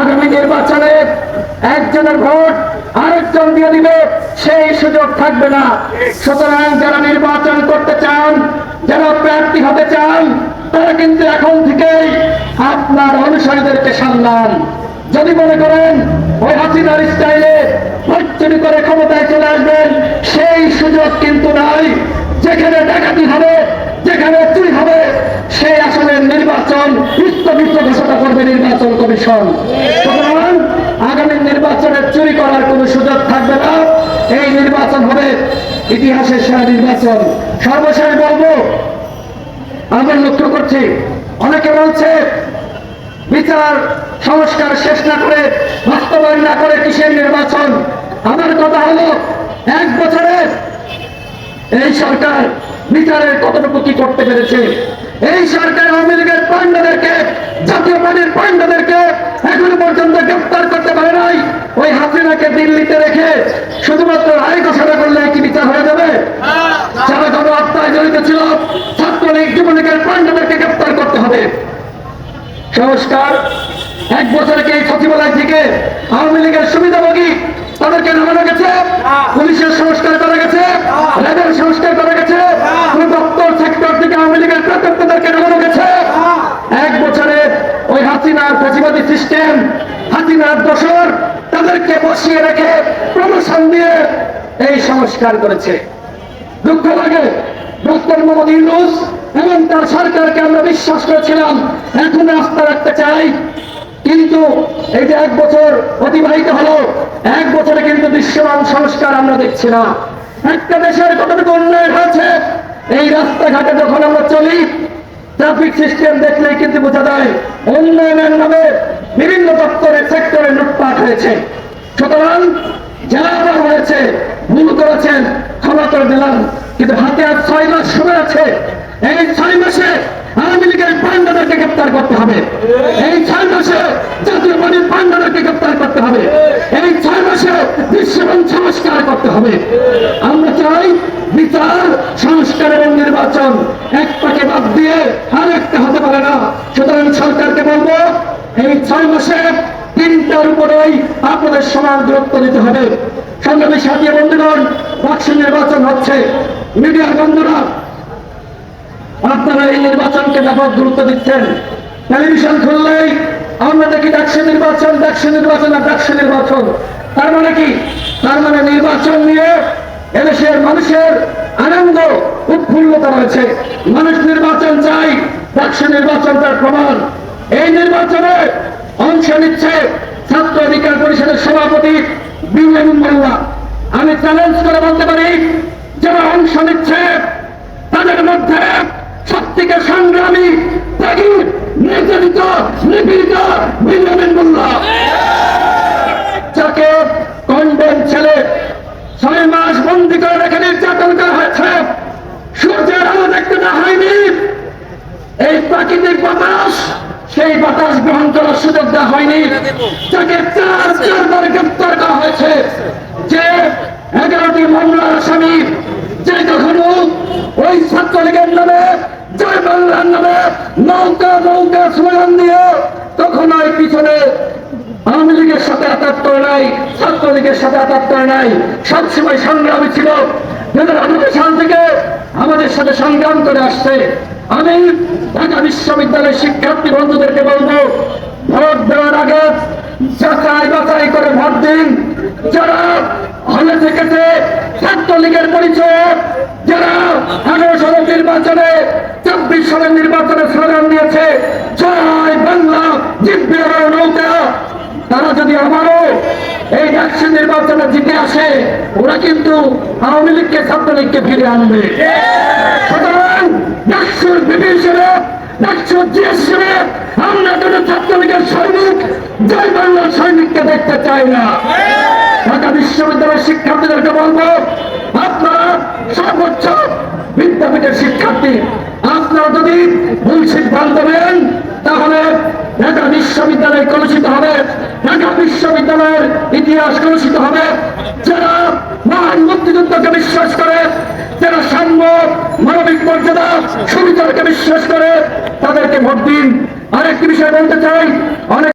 আগামী নির্বাচনে একজনের ভোট আরেকজন দিয়ে দিবে, সেই সুযোগ থাকবে না। সুতরাং যারা নির্বাচন করতে চান, যারা প্রার্থী হতে চান, তারা কিন্তু এখন থেকেই আপনার অনুসারীদেরকে সামলান যদি মনে করেন, ওই হাসিনার স্টাইলে ভোট করে ক্ষমতায় চলে আসবেন, সেই সুযোগ কিন্তু নাই। যেখানে ডাকাতি হবে, যেখানে চুরি হবে, সেই আসনের নির্বাচন স্থগিত ঘোষণা করবে নির্বাচন কমিশন। আগামী নির্বাচনে চুরি করার কোনো সুযোগ থাকবে না। এই নির্বাচন হবে ইতিহাসের সেরা নির্বাচন। সর্বশেষ বলব আমরা লক্ষ্য করছি, অনেকে বলছে বিচার সংস্কার শেষ না করে, বাস্তবায়ন না করে কিসের নির্বাচন? আমার কথা হলো, এক বছরের এই সরকার বিচারের কতটুকু কি করতে পেরেছে? এই সরকার আওয়ামী লীগের পান্ডাদেরকে জাতীয় পার্টির পান্ডাদেরকে এখনও পর্যন্ত গ্রেফতার করতে পারে নাই। ওই হাসিনাকে দিল্লিতে রেখে শুধুমাত্র রায় ঘোষণা করলে কি বিচার হয়ে যাবে? যারা কোনো হত্যায় জড়িত ছিল ছাত্রলীগ যুবলীগের পান্ডাদেরকে গ্রেফতার করতে হবে। সংস্কার এক বছরকে এই সচিবালয় থেকে আওয়ামী লীগের সুবিধাভোগী তাদেরকে নামানো গেছে? পুলিশের সংস্কার করা গেছে? র্যাবের সংস্কার করা গেছে কোন দপ্তর সেক্টর থেকে আওয়ামী লীগের প্রেতত্বদেরকে নামানো গেছে এক বছরে ওই হাসিনার ফেসিবাদী সিস্টেম হাসিনার দোষর তাদেরকে বসিয়ে রেখে প্রমোশন দিয়ে এই সংস্কার করেছে। দুঃখ লাগে, ডক্টর মোহাম্মদ ইউনুস এবং তার সরকারকে আমরা বিশ্বাস করেছিলাম, এখন আস্থা রাখতে চাই। কিন্তু এই যে এক বছর অতিবাহিত হলো, এক বছরে কিন্তু দৃশ্যমান সংস্কার আমরা দেখছি না। একটা দেশের কতটুকু উন্নয়ন হয়েছে, এই রাস্তাঘাটে যখন আমরা চলি ট্রাফিক সিস্টেম দেখলেই কিন্তু বোঝা যায়, উন্নয়নের নামে বিভিন্ন দপ্তরে সেক্টরে লুটপাট হয়েছে। সুতরাং যারা হয়েছে, ভুল করেছেন, ক্ষমা করে দিলাম। কিন্তু হাতে আর ছয় মাস সময় আছে। এই ছয় মাসে আওয়ামী লীগের পান্ডাদেরকে গ্রেপ্তার করতে হবে। এই ছয় মাসে জাতীয় পার্টির পান্ডাদেরকে গ্রেপ্তার করতে হবে। এই ছয় মাসে দৃশ্যমান সংস্কার করতে হবে। আমরা চাই বিচার, সংস্কার এবং নির্বাচন। একটাকে বাদ দিয়ে আর একটা হতে পারে না। সুতরাং সরকারকে বলব এই ছয় মাসে তিনটার উপরেই আপনাদের সমান গুরুত্ব দিতে হবে। সংগ্রামী সাথী বন্ধুগণ, বাক্স নির্বাচন হচ্ছে। মিডিয়ার বন্ধুরা, আপনারা এই নির্বাচনকে ব্যাপক গুরুত্ব দিচ্ছেন। টেলিভিশন খুললেই আমরা দেখি ডাকসে নির্বাচন ডাকসে নির্বাচন আর ডাকসে নির্বাচন। তার মানে কি? তার মানে নির্বাচন নিয়ে এদেশের মানুষের আনন্দ, উৎফুল্লতা রয়েছে। মানুষ নির্বাচন চাই ডাকসে নির্বাচন তার প্রমাণ। অংশ নিচ্ছে ছাত্র অধিকার পরিষদের সভাপতি মোল্লা আমি চ্যালেঞ্জ করে বলতে পারি, যারা অংশ নিচ্ছে, তাদের মধ্যে সত্যিকে সংগ্রামী, ত্যাগী, নির্যাতিত, নিপীড়িত বিনোদিন মোল্লা যাকে কন্ডেন ছেলে ছয় মাস বন্দি করে রেখে নির্যাতন করা হয়েছে, সূর্যের আলো দেখতে না হয়নি। এই প্রাকৃতিক বাতাস সেই বাতাস গ্রহণ করার সুযোগ দেওয়া হয়নি। যাকে চার চারবার গ্রেপ্তার করা হয়েছে, যে এগারোটি মামলার আসামি যে কখনো ওই ছাত্রলীগের নামে, জয় বাংলার নামে নৌকা নৌকা স্লোগান দিয়ে তখন ওই পিছনে আওয়ামী লীগের সাথে আঘাত করে নাই, ছাত্রলীগের সাথে আঘাত করে নাই। সবসময় সংগ্রামী ছিল। থেকে আমাদের সাথে সংগ্রাম করে আসছে। আমি ঢাকা বিশ্ববিদ্যালয়ের শিক্ষার্থী বন্ধুদেরকে বলব, ভোট দেওয়ার আগে যাচাই বাছাই করে ভোট দিন। যারা হলে থেকেছে, ছাত্রলীগের পরিচয় যারা আঠারো সালের নির্বাচনে চব্বিশ সালের নির্বাচনে স্লোগান দিয়েছে, জয় বাংলা জিতবে নৌকা। তারা যদি আবারও এই ডাকসু নির্বাচনে জিতে আসে, ওরা কিন্তু আওয়ামী লীগকে, ছাত্রলীগকে ফিরে আনবে। ডাকসুর বিপি হিসেবে, ডাকসুর জি হিসেবে আমরা কোনো ছাত্রলীগের সৈনিক, জয় বাংলার সৈনিককে দেখতে চাই না। ঢাকা বিশ্ববিদ্যালয়ের শিক্ষার্থীদেরকে বলব, আপনারা সর্বোচ্চ বিদ্যাপীঠের শিক্ষার্থী, আপনারা যদি ভুল সিদ্ধান্ত নেন তাহলে ঢাকা বিশ্ববিদ্যালয় কলুষিত হবে ঢাকা বিশ্ববিদ্যালয়ের ইতিহাস কলুষিত হবে যারা মহান মুক্তিযুদ্ধকে বিশ্বাস করে যারা সাম্য মানবিক মর্যাদা সুবিচারকে বিশ্বাস করে তাদেরকে ভোট দিন। আরেকটি বিষয় বলতে চাই